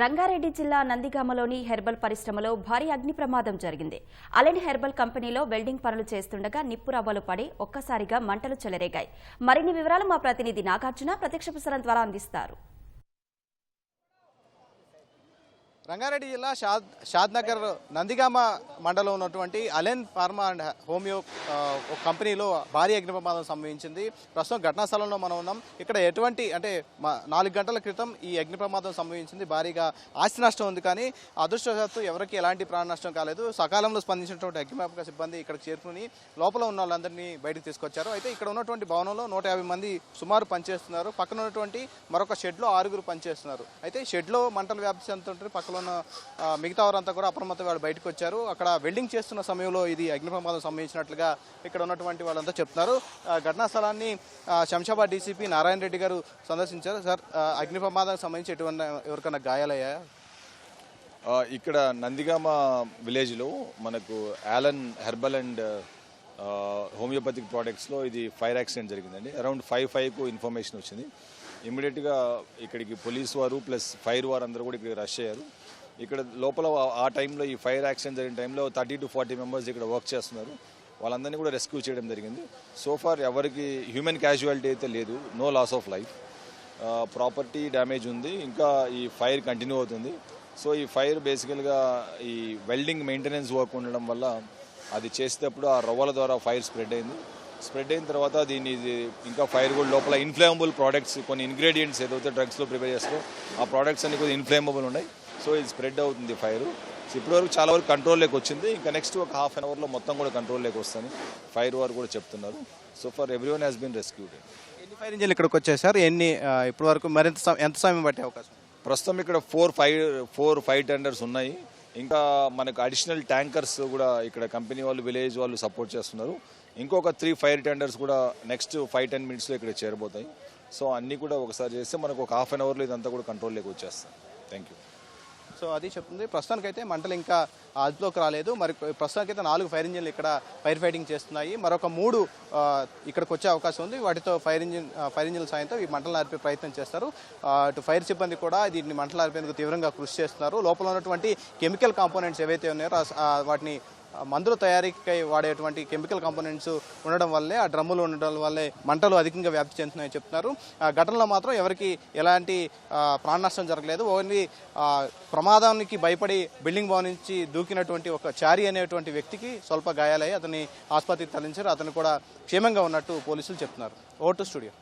రంగారెడ్డి జిల్లా నందిగామలోని హెర్బల్ పరిశ్రమలో భారీ అగ్ని ప్రమాదం జరిగింది. అలెన్ హెర్బల్ కంపెనీలో వెల్డింగ్ పనులు చేస్తుండగా నిప్పురవ్వలు పడి ఒక్కసారిగా మంటలు చెలరేగాయి. మరిన్ని వివరాలు మా ప్రతినిధి నాగార్జున ప్రత్యక్ష ప్రసారం ద్వారా అందిస్తారు. రంగారెడ్డి జిల్లా షాద్ షాద్నగర్ నందిగామ మండలం ఉన్నటువంటి అలెన్ ఫార్మా అండ్ హోమియో కంపెనీలో భారీ అగ్ని ప్రమాదం సంభవించింది. ప్రస్తుతం ఘటనా స్థలంలో మనం ఉన్నాం. ఇక్కడ ఎటువంటి అంటే నాలుగు గంటల క్రితం ఈ అగ్ని ప్రమాదం సంభవించింది. భారీగా ఆస్తి నష్టం ఉంది కానీ అదృష్టవశాత్తు ఎవరికి ఎలాంటి ప్రాణ నష్టం కాలేదు. సకాలంలో స్పందించినటువంటి అగ్నిమాపక సిబ్బంది ఇక్కడ చేరుకుని లోపల ఉన్న వాళ్ళందరినీ బయటకు తీసుకొచ్చారు. అయితే ఇక్కడ ఉన్నటువంటి భవనంలో నూట యాభై మంది సుమారు పనిచేస్తున్నారు. పక్కన ఉన్నటువంటి మరొక షెడ్లో ఆరుగురు పనిచేస్తున్నారు. అయితే షెడ్లో మంటలు వ్యాప్తి చెందుతుంటే పక్కన ఉన్న మిగతా వారంతా కూడా అప్రమత్తం వాళ్ళు బయటకు వచ్చారు. అక్కడ వెల్డింగ్ చేస్తున్న సమయంలో ఇది అగ్ని ప్రమాదం సంబంధించినట్లుగా ఇక్కడ ఉన్నటువంటి వాళ్ళంతా చెప్తున్నారు. ఘటనా స్థలాన్ని శంషాబాద్ డీసీపీ నారాయణ రెడ్డి గారు సందర్శించారు. సార్ అగ్ని ప్రమాదానికి సంబంధించి ఎటువంటి ఎవరికైనా గాయాలయ్యాయా ఇక్కడ నందిగామ విలేజ్లో మనకు యాలన్ హెర్బల్ అండ్ హోమియోపతిక్ ప్రోడక్ట్స్లో ఇది ఫైర్ యాక్సిడెంట్ జరిగిందండి. అరౌండ్ ఫైవ్ ఫైవ్కు ఇన్ఫర్మేషన్ వచ్చింది. ఇమీడియట్గా ఇక్కడికి పోలీస్ వారు ప్లస్ ఫైర్ వారు అందరూ కూడా ఇక్కడికి రష్ అయ్యారు. ఇక్కడ లోపల ఆ- టైంలో ఈ ఫైర్ యాక్సిడెంట్ జరిగిన టైంలో థర్టీ టు ఫార్టీ మెంబర్స్ ఇక్కడ వర్క్ చేస్తున్నారు. వాళ్ళందరినీ కూడా రెస్క్యూ చేయడం జరిగింది. సో ఫార్ ఎవరికి హ్యూమన్ క్యాజువాలిటీ అయితే లేదు. No loss of life. Property damage ఉంది. ఇంకా ఈ ఫైర్ కంటిన్యూ అవుతుంది. సో ఈ ఫైర్ బేసికల్గా ఈ వెల్డింగ్ మెయింటెనెన్స్ వర్క్ ఉండడం వల్ల అది చేసేటప్పుడు ఆ రవ్వల ద్వారా ఫైర్ స్ప్రెడ్ అయింది. స్ప్రెడ్ అయిన తర్వాత దీన్ని ఇంకా ఫైర్ కూడా లోపల ఇన్ఫ్లేమబుల్ ప్రోడక్ట్స్ కొన్ని ఇంగ్రీడియంట్స్ ఏదైతే డ్రగ్స్లో ప్రిపేర్ చేస్తారో ఆ ప్రోడక్ట్స్ అన్ని కొద్దిగా ఇన్ఫ్లేమబుల్ ఉన్నాయి. సో ఇది స్ప్రెడ్ అవుతుంది ఫైర్ సో ఇప్పటివరకు చాలా వరకు కంట్రోల్లోకి వచ్చింది. ఇంకా నెక్స్ట్ ఒక హాఫ్ అన్ అవర్లో మొత్తం కూడా కంట్రోల్లోకి వస్తుంది. ఫైర్ వారు కూడా చెప్తున్నారు. So for every one has been rescued ఎన్ని ఫైర్ ఇంజిన్లు ఇక్కడికి వచ్చాయి సార్? ఎన్ని ఆ, ఇప్పటి వరకు మరింత ఎంత సమయం పట్టే అవకాశం? ప్రస్తుతం ఇక్కడ four five four five tenders ఉన్నాయి. ఇంకా మనకు అడిషనల్ ట్యాంకర్స్ కూడా ఇక్కడ కంపెనీ వాళ్ళు విలేజ్ వాళ్ళు సపోర్ట్ చేస్తున్నారు. ఇంకొక త్రీ ఫైర్ టెండర్స్ కూడా నెక్స్ట్ ఫైవ్ టెన్ మినిట్స్లో ఇక్కడ చేరబోతాయి. సో అన్నీ కూడా ఒకసారి చేస్తే మనకు ఒక హాఫ్ అన్ అవర్లో ఇదంతా కూడా కంట్రోల్లోకి వచ్చేస్తాం థ్యాంక్ యూ సో అది చెప్తుంది. ప్రస్తుతానికైతే మంటలు ఇంకా అదుపులోకి రాలేదు. మరి ప్రస్తుతానికైతే నాలుగు ఫైర్ ఇంజిన్లు ఇక్కడ ఫైర్ ఫైటింగ్ చేస్తున్నాయి. మరొక మూడు ఇక్కడికి వచ్చే అవకాశం ఉంది. వాటితో ఫైర్ ఇంజిన్ ఫైర్ ఇంజిన్ల సాయంతో ఈ మంటలు ఆర్పే ప్రయత్నం చేస్తారు. అటు ఫైర్ సిబ్బంది కూడా దీన్ని మంటలు ఆర్పేందుకు తీవ్రంగా కృషి చేస్తున్నారు. లోపల ఉన్నటువంటి కెమికల్ కాంపోనెంట్స్ ఏవైతే ఉన్నాయో వాటిని మందుల తయారీకి వాడేటువంటి కెమికల్ కాంపోనెంట్స్ ఉండడం వల్లే ఆ డ్రమ్ములు ఉండడం వల్లే మంటలు అధికంగా వ్యాప్తి చెందుతున్నాయని చెప్తున్నారు. ఆ ఘటనలో మాత్రం ఎవరికి ఎలాంటి ఆ, ప్రాణ నష్టం జరగలేదు. ఓన్లీ ప్రమాదానికి భయపడి బిల్డింగ్ భవన్ నుంచి దూకినటువంటి ఒక చారి అనేటువంటి వ్యక్తికి స్వల్ప గాయాలయ్యి అతని ఆసుపత్రికి తరలించారు. అతను కూడా క్షేమంగా ఉన్నట్టు పోలీసులు చెప్తున్నారు. ఓటు స్టూడియో.